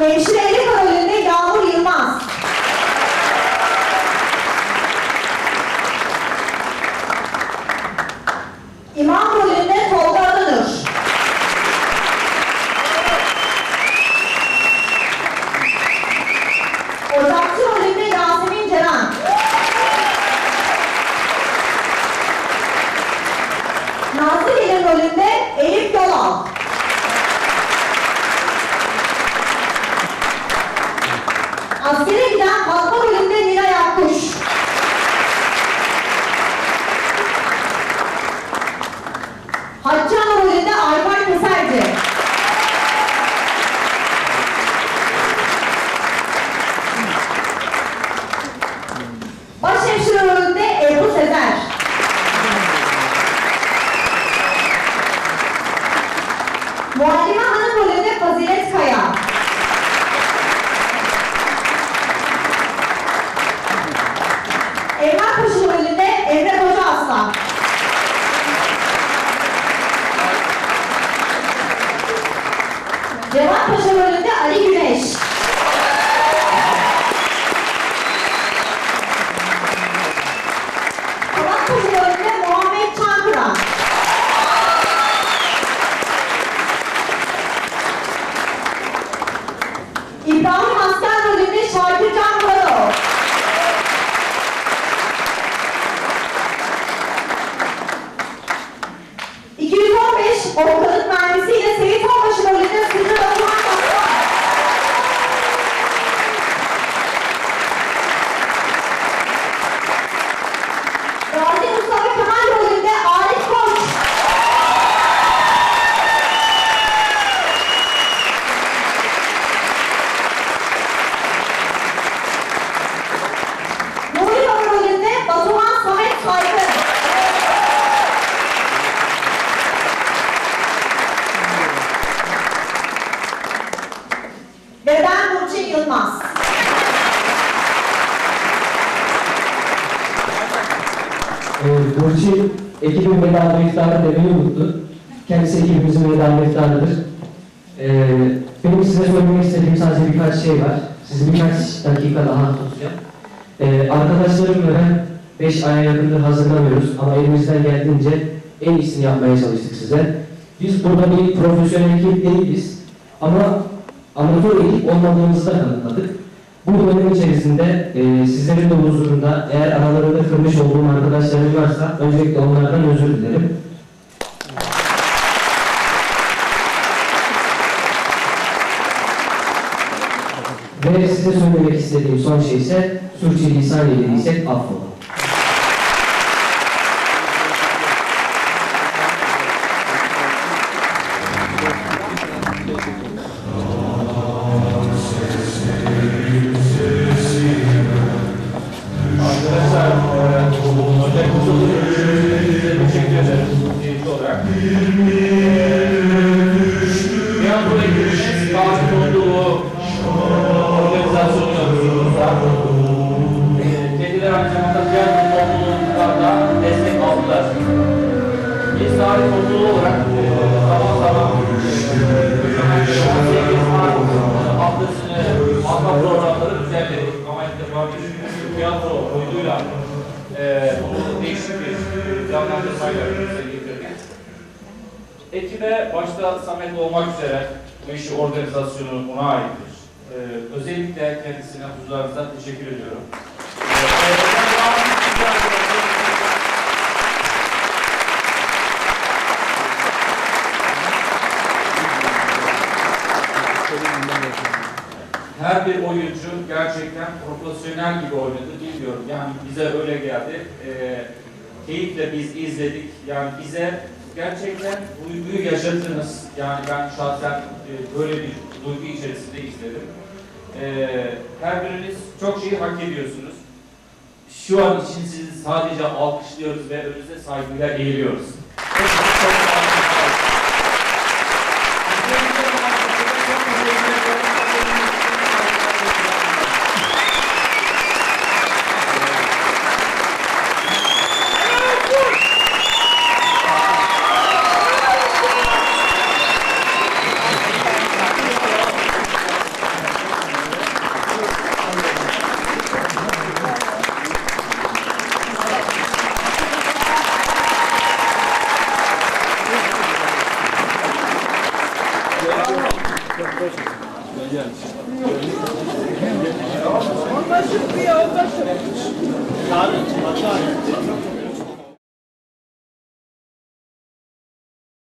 Hemşirelik rolünde Yağmur Yılmaz. İmam rolünde Tolga Adanur. Ocakçı rolünde Yasemin Ceren. Nazlı Gelin rolünde Elif Yolal. Askere giden Fatma rolünde Nilay Akkuş. Aslan. Cevat Paşa rolünde Ali Güneş. Polat Paşa rolünde Muhammed Çankıran. Ee, Burçin ekibin veda meftarı demeyi unuttu. Kendisi ekibimizin veda meftarıdır. Ee, benim size söylemek istediğim sadece birkaç şey var. Sizi birkaç dakika daha tutacağım. Ee, arkadaşlarım ve ben 5 aya yakındır hazırlanıyoruz ama elimizden geldiğince en iyisini yapmaya çalıştık size. Biz burada bir profesyonel ekip değiliz ama amatör ekip olmadığımızı da kanıtladık. Bu dönem içerisinde e, sizlerin de huzurunda eğer aralarında kırmış olduğum arkadaşlarım varsa öncelikle onlardan özür dilerim. Ve size söylemek istediğim son şey ise sürçülisan eylediysek affola. Ekibe başta Samet olmak üzere bu işi organizasyonu buna aittir. Ee, özellikle kendisine huzurlarınızda teşekkür ediyorum. Her bir oyuncu gerçekten profesyonel gibi oynadı bilmiyorum. Yani bize öyle geldi. Ee, keyifle biz izledik. Yani bize gerçekten duyguyu yaşattınız. Yani ben şahsen e, böyle bir duygu içerisinde izledim. Ee, her biriniz çok şeyi hak ediyorsunuz. Şu an için sizi sadece alkışlıyoruz ve önünüze saygıyla eğiliyoruz. Hepinize çok sağ olun. Çok teşekkür ederim. Onbaşım bir onbaşım.